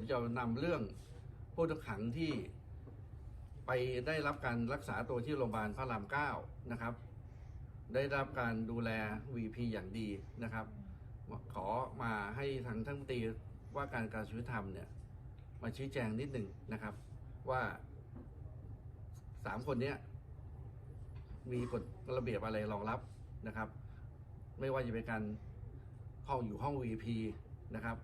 ผมจะนำเรื่องผู้ต้องขังที่ไปได้รับการรักษาตัวที่โรงพยาบาลพระรามเก้านะครับ ได้รับการดูแล VP อย่างดีนะครับ ขอมาให้ทางท่านรัฐมนตรีว่าการการชีวิตธรรมเนี่ยมาชี้แจงนิดหนึ่งนะครับ ว่าสามคนเนี้ยมีกฎระเบียบอะไรรองรับนะครับ ไม่ว่าจะเป็นการห้องอยู่ห้อง VP นะครับ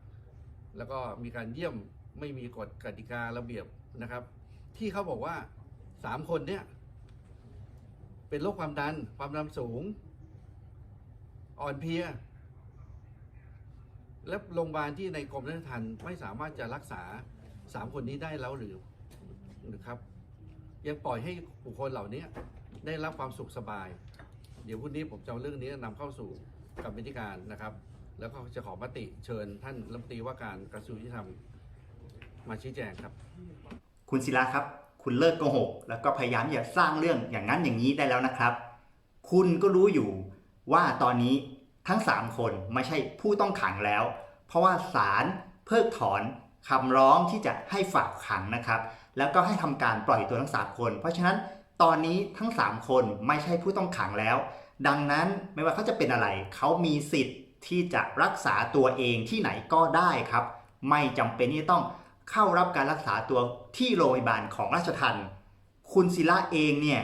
แล้วก็มีการเยี่ยมไม่มีกฎกติการะเบียบนะครับ ที่เขาบอกว่าสามคนเนี้ยเป็นโรคความดัน ความดันสูง อ่อนเพลีย และโรงพยาบาลที่ในกรมราชทัณฑ์ไม่สามารถจะรักษาสามคนนี้ได้แล้วหรือหรือครับ ยังปล่อยให้บุคคลเหล่านี้ได้รับความสุขสบาย เดี๋ยวพรุ่งนี้ผมจะเอาเรื่องนี้นำเข้าสู่กรรมธิการนะครับ แล้วก็จะขอมติเชิญท่านรัฐมนตรีว่าการกระทรวงยุติธรรมมาชี้แจงครับ คุณศิลาครับ คุณเลิกโกหก แล้วก็พยายามอย่าสร้างเรื่องอย่างนั้นอย่างนี้ได้แล้วนะครับ คุณก็รู้อยู่ว่าตอนนี้ทั้ง 3 คนไม่ใช่ผู้ต้องขังแล้ว เพราะว่าศาลเพิกถอนคำร้องที่จะให้ฝากขังนะครับ แล้วก็ให้ทำการปล่อยตัวทั้ง 3 คน เพราะฉะนั้นตอนนี้ทั้ง 3 คนไม่ใช่ผู้ต้องขังแล้ว ดังนั้นไม่ว่าเขาจะเป็นอะไร เขามีสิทธิ์ ที่จะรักษาตัวเองที่ไหนก็ได้ครับ ไม่จำเป็นที่ต้องเข้ารับการรักษาตัวที่โรงพยาบาลของราชทัณฑ์คุณศิระเองเนี่ย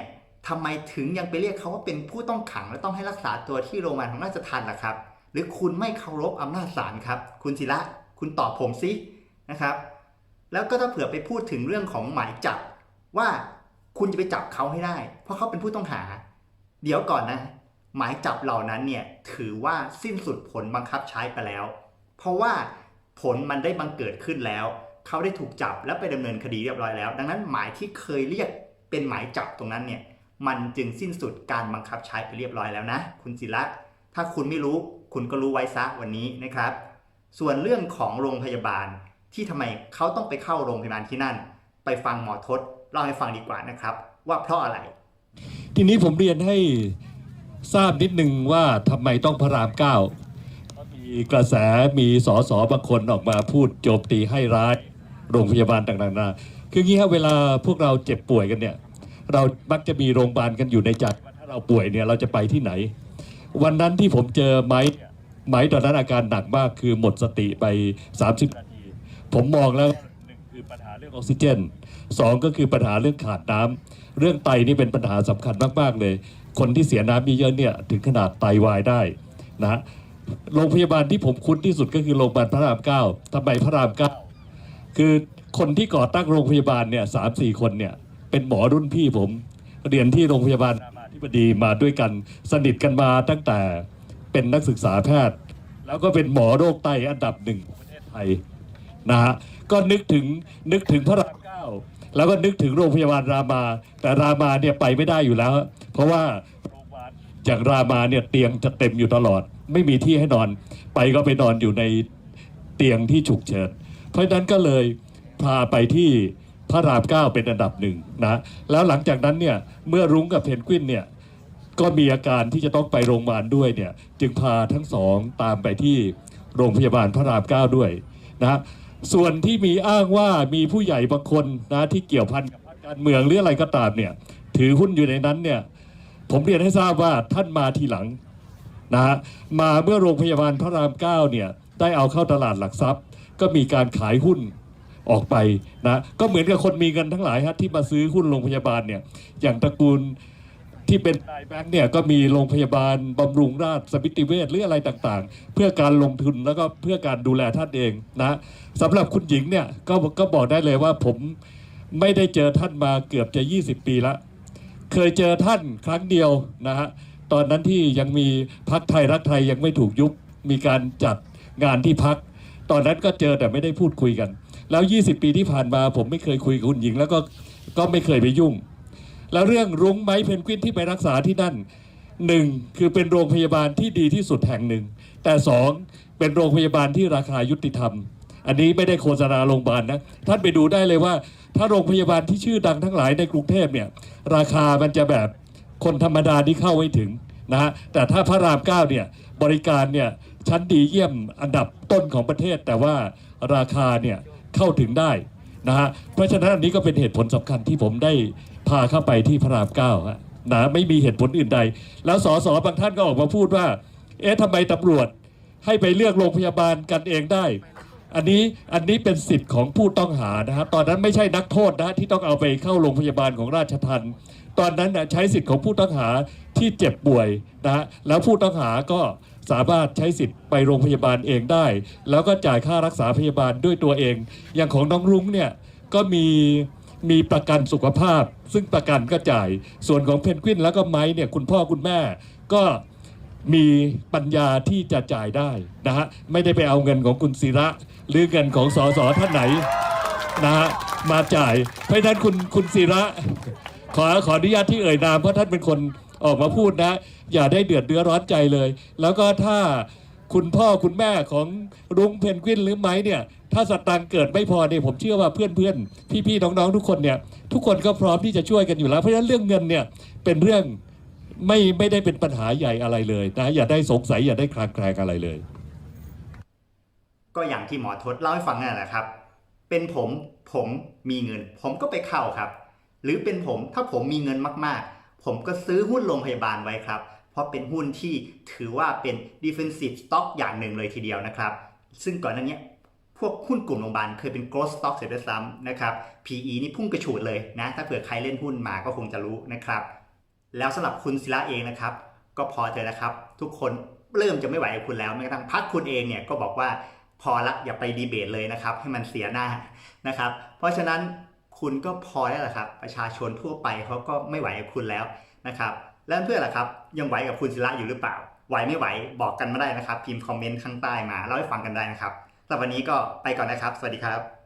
ทำไมถึงยังไปเรียกเขาว่าเป็นผู้ต้องขังและต้องให้รักษาตัวที่โรงพยาบาลของราชทัณฑ์ล่ะครับ หรือคุณไม่เคารพอำนาจศาลครับ คุณศิระคุณตอบผมสินะครับ แล้วก็ถ้าเผื่อไปพูดถึงเรื่องของหมายจับว่าคุณจะไปจับเขาให้ได้ เพราะเขาเป็นผู้ต้องหา เดี๋ยวก่อนนะ หมายจับเหล่านั้นเนี่ยถือว่าสิ้นสุดผลบังคับใช้ไปแล้ว เพราะว่าผลมันได้บังเกิดขึ้นแล้ว เขาได้ถูกจับและไปดำเนินคดีเรียบร้อยแล้ว ดังนั้นหมายที่เคยเรียกเป็นหมายจับตรงนั้นเนี่ยมันจึงสิ้นสุดการบังคับใช้ไปเรียบร้อยแล้วนะ คุณศิระถ้าคุณไม่รู้คุณก็รู้ไว้ซะวันนี้นะครับ ส่วนเรื่องของโรงพยาบาลที่ทำไมเขาต้องไปเข้าโรงพยาบาลที่นั่น ไปฟังหมอทศเล่าให้ฟังดีกว่านะครับ ว่าเพราะอะไร ทีนี้ผมเรียนให้ ทราบนิดนึงว่าทำไมต้องพระรามเก้ามีกระแสมีสอสอบางคนออกมาพูดโจมตีให้ร้ายโรงพยาบาลต่างๆนาคืองี้ครับเวลาพวกเราเจ็บป่วยกันเนี่ย เรามักจะมีโรงพยาบาลกันอยู่ในจว่าถ้าเราป่วยเนี่ยเราจะไปที่ไหน วันนั้นที่ผมเจอไม้ไม้ตอนนั้นอาการหนักมากคือหมดสติไป 30นาทีผมมองแล้วหนึ่งคือปัญหาเรื่องออกซิเจนสองก็คือปัญหาเรื่องขาดน้ำเรื่องไตนี่เป็นปัญหาสำคัญมากๆเลย คนที่เสียน้ำเยอะเนี่ยถึงขนาดไตวายได้นะฮะโรงพยาบาลที่ผมคุ้นที่สุดก็คือโรงพยาบาลพระรามเก้าทำไมพระรามเก้าคือคนที่ก่อตั้งโรงพยาบาลเนี่ยสามสี่คนเนี่ยเป็นหมอรุ่นพี่ผม เรียนที่โรงพยาบาลรามาธิบดีมาด้วยกัน สนิทกันมาตั้งแต่เป็นนักศึกษาแพทย์ แล้วก็เป็นหมอโรคไตอันดับหนึ่งของประเทศไทยนะฮะก็นึกถึงนึกถึงพระรามเก้า แล้วก็นึกถึงโรงพยาบาลรามา แต่รามาเนี่ยไปไม่ได้อยู่แล้ว เพราะว่าโรงพยาบาลจากรามาเนี่ยเตียงจะเต็มอยู่ตลอด ไม่มีที่ให้นอน ไปก็ไปนอนอยู่ในเตียงที่ฉุกเฉินเพราะฉะนั้นก็เลยพาไปที่พระรามเก้าเป็นอันดับหนึ่งนะแล้วหลังจากนั้นเนี่ยเมื่อรุ้งกับเพนกวินเนี่ยก็มีอาการที่จะต้องไปโรงพยาบาลด้วยเนี่ยจึงพาทั้งสองตามไปที่โรงพยาบาลพระรามเก้าด้วยนะ ส่วนที่มีอ้างว่ามีผู้ใหญ่บางคนนะที่เกี่ยวพันกับการเมืองหรืออะไรก็ตามเนี่ยถือหุ้นอยู่ในนั้นเนี่ยผมเรียนให้ทราบว่าท่านมาทีหลังนะฮะมาเมื่อโรงพยาบาลพระรามเก้าเนี่ยได้เอาเข้าตลาดหลักทรัพย์ ก็มีการขายหุ้นออกไปนะก็เหมือนกับคนมีเงินทั้งหลายฮะที่มาซื้อหุ้นโรงพยาบาลเนี่ยอย่างตระกูล ที่เป็นนายแบงค์เนี่ยก็มีโรงพยาบาลบำรุงราชสมิติเวชหรืออะไรต่างๆ เพื่อการลงทุนแล้วก็เพื่อการดูแลท่านเองนะสำหรับคุณหญิงเนี่ยก็ก็บอกได้เลยว่าผมไม่ได้เจอท่านมาเกือบจะ 20 ปีละเคยเจอท่านครั้งเดียวนะฮะตอนนั้นที่ยังมีพักไทยรักไทยยังไม่ถูกยุบมีการจัดงานที่พัก ตอนนั้นก็เจอแต่ไม่ได้พูดคุยกัน แล้ว 20 ปีที่ผ่านมาผมไม่เคยคุยกับคุณหญิง แล้วก็ก็ไม่เคยไปยุ่ง แล้วเรื่องรุ้งไม้เพนกวินที่ไปรักษาที่นั่นหนึ่งคือเป็นโรงพยาบาลที่ดีที่สุดแห่งหนึ่ง แต่สองเป็นโรงพยาบาลที่ราคายุติธรรม อันนี้ไม่ได้โฆษณาโรงพยาบาลนะ ท่านไปดูได้เลยว่า ถ้าโรงพยาบาลที่ชื่อดังทั้งหลายในกรุงเทพเนี่ยราคามันจะแบบคนธรรมดาที่เข้าไม่ถึงนะฮะแต่ถ้าพระรามเก้าเนี่ยบริการเนี่ยชั้นดีเยี่ยมอันดับต้นของประเทศ แต่ว่าราคาเนี่ยเข้าถึงได้ นะฮะเพราะฉะนั้นอันนี้ก็เป็นเหตุผลสำคัญที่ผมได้พาเข้าไปที่พระรามเก้าฮะนะไม่มีเหตุผลอื่นใด แล้วสสบางท่านก็ออกมาพูดว่า เอ๊ะทำไมตำรวจให้ไปเลือกโรงพยาบาลกันเองได้ อันนี้อันนี้เป็นสิทธิ์ของผู้ต้องหานะครับตอนนั้นไม่ใช่นักโทษนะที่ต้องเอาไปเข้าโรงพยาบาลของราชทัณฑ์ตอนนั้นน่ะใช้สิทธิ์ของผู้ต้องหาที่เจ็บป่วยนะฮะแล้วผู้ต้องหาก็ สามารถใช้สิทธิ์ไปโรงพยาบาลเองได้ แล้วก็จ่ายค่ารักษาพยาบาลด้วยตัวเอง อย่างของน้องรุ้งเนี่ยก็มีมีประกันสุขภาพ ซึ่งประกันก็จ่าย ส่วนของเพนกวินแล้วก็ไม้เนี่ยคุณพ่อคุณแม่ก็มีปัญญาที่จะจ่ายได้นะฮะไม่ได้ไปเอาเงินของคุณศิระ หรือเงินของสสท่านไหนนะฮะมาจ่าย เพราะฉะนั้นคุณคุณศิระ ขอขออนุญาตที่เอ่ยนามเพราะท่านเป็นคน ออกมาพูดนะ อย่าได้เดือดเดือร้อนใจเลย แล้วก็ถ้าคุณพ่อคุณแม่ของรุ้งเพนกวินหรือไม้เนี่ย ถ้าสตังค์เกิดไม่พอเนี่ยผมเชื่อว่าเพื่อนๆ พี่ๆ น้องๆ ทุกคนเนี่ย ทุกคนก็พร้อมที่จะช่วยกันอยู่แล้ว เพราะฉะนั้นเรื่องเงินเนี่ยเป็นเรื่องไม่ไม่ได้เป็นปัญหาใหญ่อะไรเลยนะอย่าได้สงสัยอย่าได้คลางแคลงอะไรเลย ก็อย่างที่หมอทศเล่าให้ฟังนั่นแหละครับ เป็นผมผมมีเงิน ผมก็ไปเข้าครับ หรือเป็นผมถ้าผมมีเงินมากๆ ผมก็ซื้อหุ้นโรงพยาบาลไว้ครับ เพราะเป็นหุ้นที่ถือว่าเป็น defensive stock อย่างหนึ่งเลยทีเดียวนะครับ ซึ่งก่อนหน้านี้พวกหุ้นกลุ่มโรงพยาบาลเคยเป็น growth stock เสียด้วยซ้ำนะครับ PE นี่พุ่งกระฉูดเลยนะ ถ้าเผื่อใครเล่นหุ้นมาก็คงจะรู้นะครับ แล้วสำหรับคุณศิระเองนะครับ ก็พอเถอะนะครับ ทุกคนเริ่มจะไม่ไหวกับคุณแล้วแม้กระทั่งพรรคคุณเองเนี่ยก็บอกว่าพอละอย่าไปดีเบตเลยนะครับ ให้มันเสียหน้านะครับ เพราะฉะนั้น คุณก็พอแล้วล่ะครับ ประชาชนทั่วไปเขาก็ไม่ไหวกับคุณแล้วนะครับแล้วเพื่อนล่ะครับยังไหวกับคุณศิระอยู่หรือเปล่า ไหวไม่ไหวบอกกันมาได้นะครับ พิมพ์คอมเมนต์ข้างใต้มาเล่าให้ฟังกันได้นะครับสำหรับวันนี้ก็ไปก่อนนะครับ สวัสดีครับ